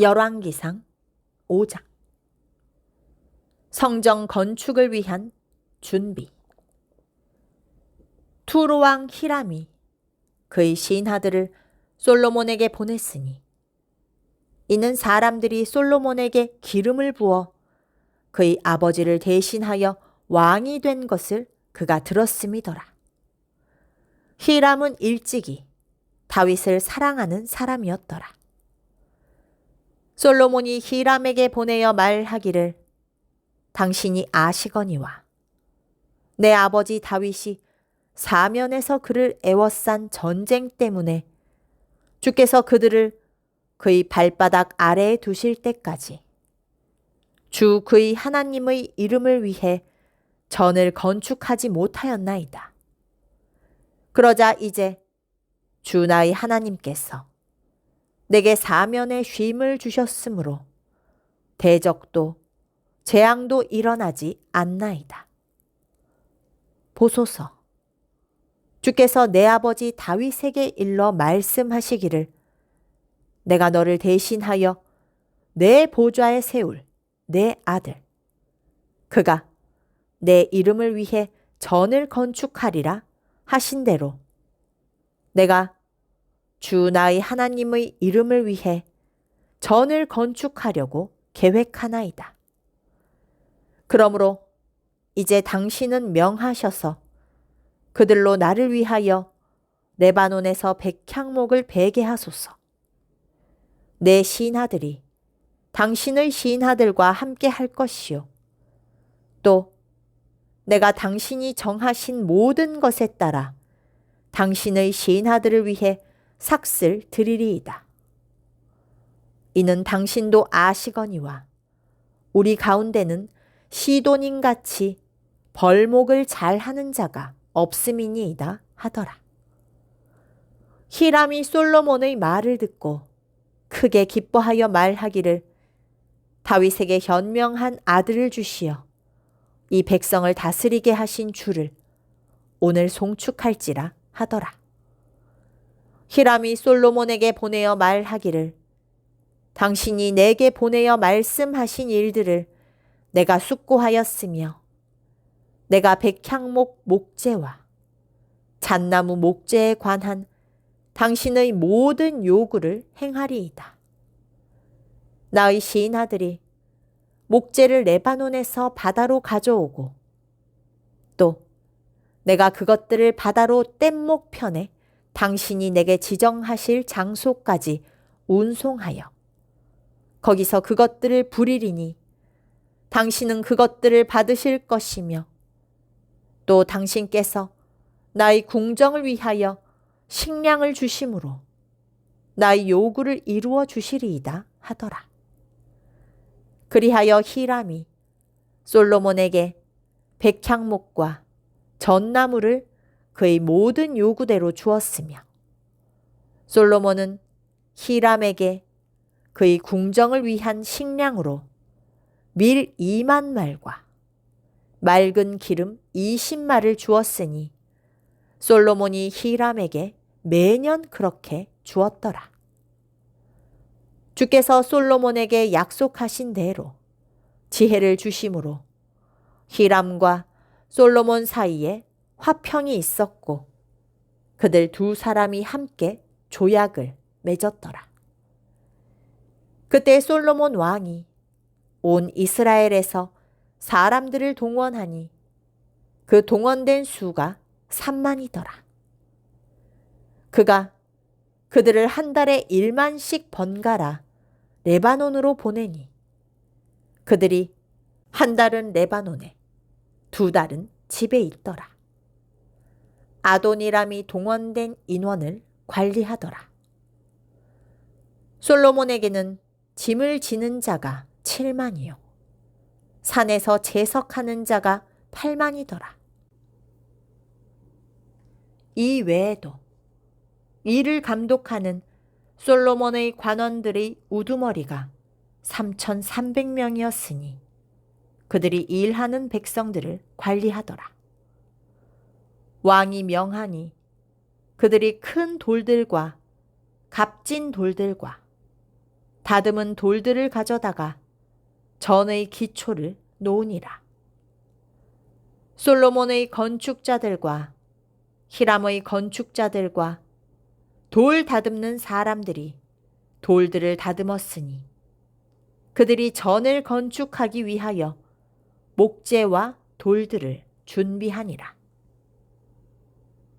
열왕기상 5장 성정 건축을 위한 준비 투로왕 히람이 그의 신하들을 솔로몬에게 보냈으니 이는 사람들이 솔로몬에게 기름을 부어 그의 아버지를 대신하여 왕이 된 것을 그가 들었음이더라. 히람은 일찍이 다윗을 사랑하는 사람이었더라. 솔로몬이 히람에게 보내어 말하기를 당신이 아시거니와 내 아버지 다윗이 사면에서 그를 애워싼 전쟁 때문에 주께서 그들을 그의 발바닥 아래에 두실 때까지 주 그의 하나님의 이름을 위해 전을 건축하지 못하였나이다. 그러자 이제 주 나의 하나님께서 내게 사면의 쉼을 주셨으므로 대적도 재앙도 일어나지 않나이다. 보소서. 주께서 내 아버지 다윗에게 일러 말씀하시기를 내가 너를 대신하여 내 보좌에 세울 내 아들 그가 내 이름을 위해 전을 건축하리라 하신 대로 내가 주 나의 하나님의 이름을 위해 전을 건축하려고 계획하나이다. 그러므로 이제 당신은 명하셔서 그들로 나를 위하여 레바논에서 백향목을 베게 하소서. 내 신하들이 당신의 신하들과 함께 할 것이요. 또 내가 당신이 정하신 모든 것에 따라 당신의 신하들을 위해 삭슬 드리리이다. 이는 당신도 아시거니와 우리 가운데는 시돈인 같이 벌목을 잘 하는 자가 없음이니이다 하더라. 히람이 솔로몬의 말을 듣고 크게 기뻐하여 말하기를 다윗에게 현명한 아들을 주시어 이 백성을 다스리게 하신 주를 오늘 송축할지라 하더라. 히람이 솔로몬에게 보내어 말하기를 당신이 내게 보내어 말씀하신 일들을 내가 숙고하였으며 내가 백향목 목재와 잣나무 목재에 관한 당신의 모든 요구를 행하리이다. 나의 시인 아들이 목재를 레바논에서 바다로 가져오고 또 내가 그것들을 바다로 뗏목 편에 당신이 내게 지정하실 장소까지 운송하여 거기서 그것들을 부리리니 당신은 그것들을 받으실 것이며 또 당신께서 나의 궁정을 위하여 식량을 주심으로 나의 요구를 이루어 주시리이다 하더라. 그리하여 히람이 솔로몬에게 백향목과 전나무를 그의 모든 요구대로 주었으며 솔로몬은 히람에게 그의 궁정을 위한 식량으로 밀 2만 말과 맑은 기름 20말을 주었으니 솔로몬이 히람에게 매년 그렇게 주었더라. 주께서 솔로몬에게 약속하신 대로 지혜를 주심으로 히람과 솔로몬 사이에 화평이 있었고 그들 두 사람이 함께 조약을 맺었더라. 그때 솔로몬 왕이 온 이스라엘에서 사람들을 동원하니 그 동원된 수가 3만이더라. 그가 그들을 한 달에 1만씩 번갈아 레바논으로 보내니 그들이 한 달은 레바논에 두 달은 집에 있더라. 아도니람이 동원된 인원을 관리하더라. 솔로몬에게는 짐을 지는 자가 7만이요. 산에서 재석하는 자가 8만이더라. 이 외에도 이를 감독하는 솔로몬의 관원들의 우두머리가 3,300명이었으니 그들이 일하는 백성들을 관리하더라. 왕이 명하니 그들이 큰 돌들과 값진 돌들과 다듬은 돌들을 가져다가 전의 기초를 놓으니라. 솔로몬의 건축자들과 히람의 건축자들과 돌 다듬는 사람들이 돌들을 다듬었으니 그들이 전을 건축하기 위하여 목재와 돌들을 준비하니라.